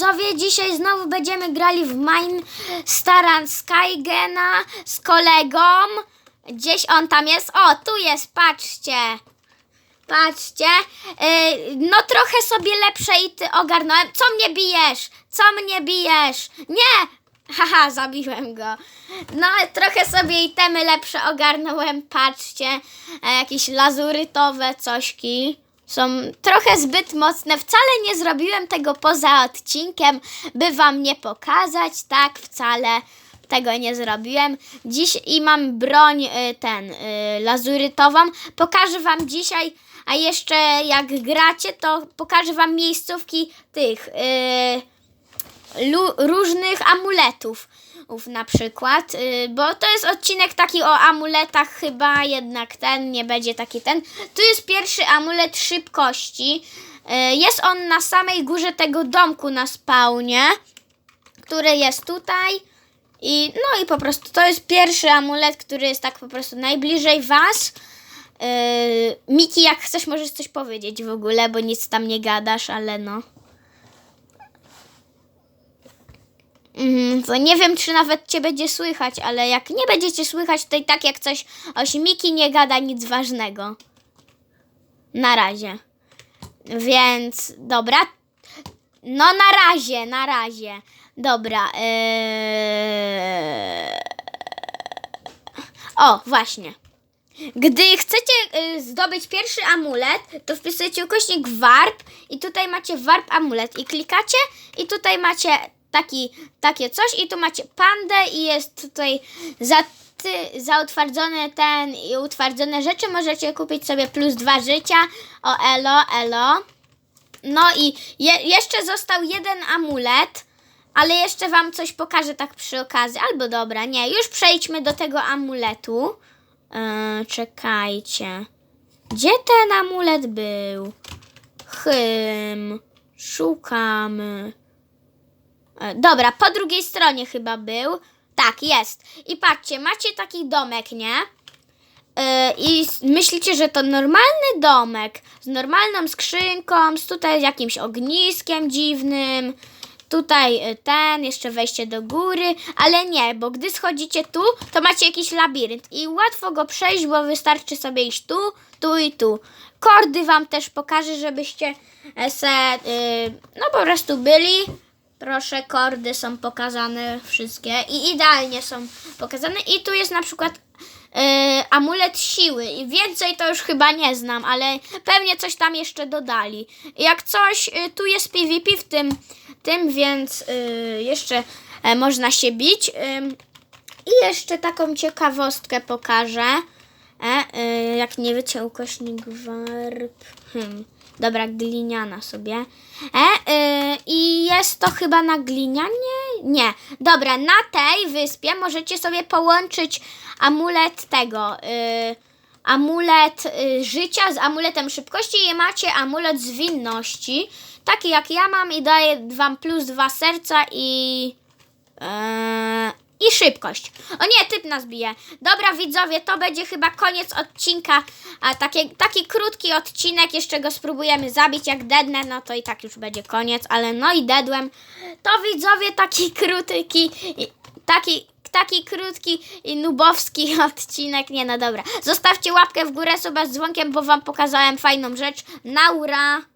Zowie, dzisiaj znowu będziemy grali w Mine Staran Skygena z kolegą. Gdzieś on tam jest. O, tu jest, patrzcie. Patrzcie. Yy, no trochę sobie lepsze i ty ogarnąłem. Co mnie bijesz? Co mnie bijesz? Nie! Haha, zabiłem go. No, trochę sobie itemy lepsze ogarnąłem. Patrzcie. E, jakieś lazurytowe cośki. Są trochę zbyt mocne. Wcale nie zrobiłem tego poza odcinkiem, by wam nie pokazać. Tak, wcale tego nie zrobiłem. Dziś i mam broń y, ten y, lazurytową. Pokażę wam dzisiaj, a jeszcze jak gracie, to pokażę wam miejscówki tych y, różnych amuletów. Ów na przykład, y, bo to jest odcinek taki o amuletach, chyba jednak ten nie będzie taki ten. Tu jest pierwszy amulet szybkości. Y, Jest on na samej górze tego domku na spawnie, który jest tutaj. I no i po prostu to jest pierwszy amulet, który jest tak po prostu najbliżej was. Yy, Miki, jak chcesz, możesz coś powiedzieć w ogóle, bo nic tam nie gadasz, ale no. To nie wiem, czy nawet cię będzie słychać, ale jak nie będziecie słychać, to i tak jak coś oś Miki nie gada nic ważnego. Na razie. Więc dobra. No na razie, na razie. Dobra. Yy... O, właśnie. Gdy chcecie y, zdobyć pierwszy amulet, to wpisujecie ukośnik warp i tutaj macie warp amulet i klikacie i tutaj macie taki, takie coś i tu macie pandę i jest tutaj za, ty, za ten i utwardzone rzeczy możecie kupić sobie plus dwa życia. O elo, elo. No i je, jeszcze został jeden amulet, ale jeszcze wam coś pokażę tak przy okazji. Albo dobra, nie, już przejdźmy do tego amuletu. Yy, czekajcie. Gdzie ten amulet był? Hym. Szukamy. E, Dobra, po drugiej stronie chyba był. Tak, jest. I patrzcie, macie taki domek, nie? Yy, I myślicie, że to normalny domek z normalną skrzynką, z tutaj jakimś ogniskiem dziwnym. Tutaj y, ten, jeszcze wejście do góry, ale nie, bo gdy schodzicie tu, to macie jakiś labirynt i łatwo go przejść, bo wystarczy sobie iść tu, tu i tu. Kordy wam też pokażę, żebyście e, se, no po prostu byli. Proszę, kordy są pokazane wszystkie i idealnie są pokazane. I tu jest na przykład yy, amulet siły. Więcej to już chyba nie znam, ale pewnie coś tam jeszcze dodali. Jak coś, yy, tu jest PvP w tym, tym więc yy, jeszcze e, można się bić. Ym, I jeszcze taką ciekawostkę pokażę. E, y, jak nie wiecie, ukośnik warp. Hmm. Dobra, gliniana sobie. E, y, I jest to chyba na glinianie? Nie. Dobra, na tej wyspie możecie sobie połączyć amulet tego. Y, amulet y, życia z amuletem szybkości i macie amulet zwinności. Taki jak ja mam i daje wam plus dwa serca i... Eee, I szybkość. O nie, typ nas bije. Dobra, widzowie, to będzie chyba koniec odcinka. A takie, taki krótki odcinek, jeszcze go spróbujemy zabić. Jak dednę, no to i tak już będzie koniec, ale no i dedłem. To widzowie, taki krótki, taki, taki krótki i nubowski odcinek. Nie, no dobra. Zostawcie łapkę w górę, suba z dzwonkiem, bo wam pokazałem fajną rzecz. Naura!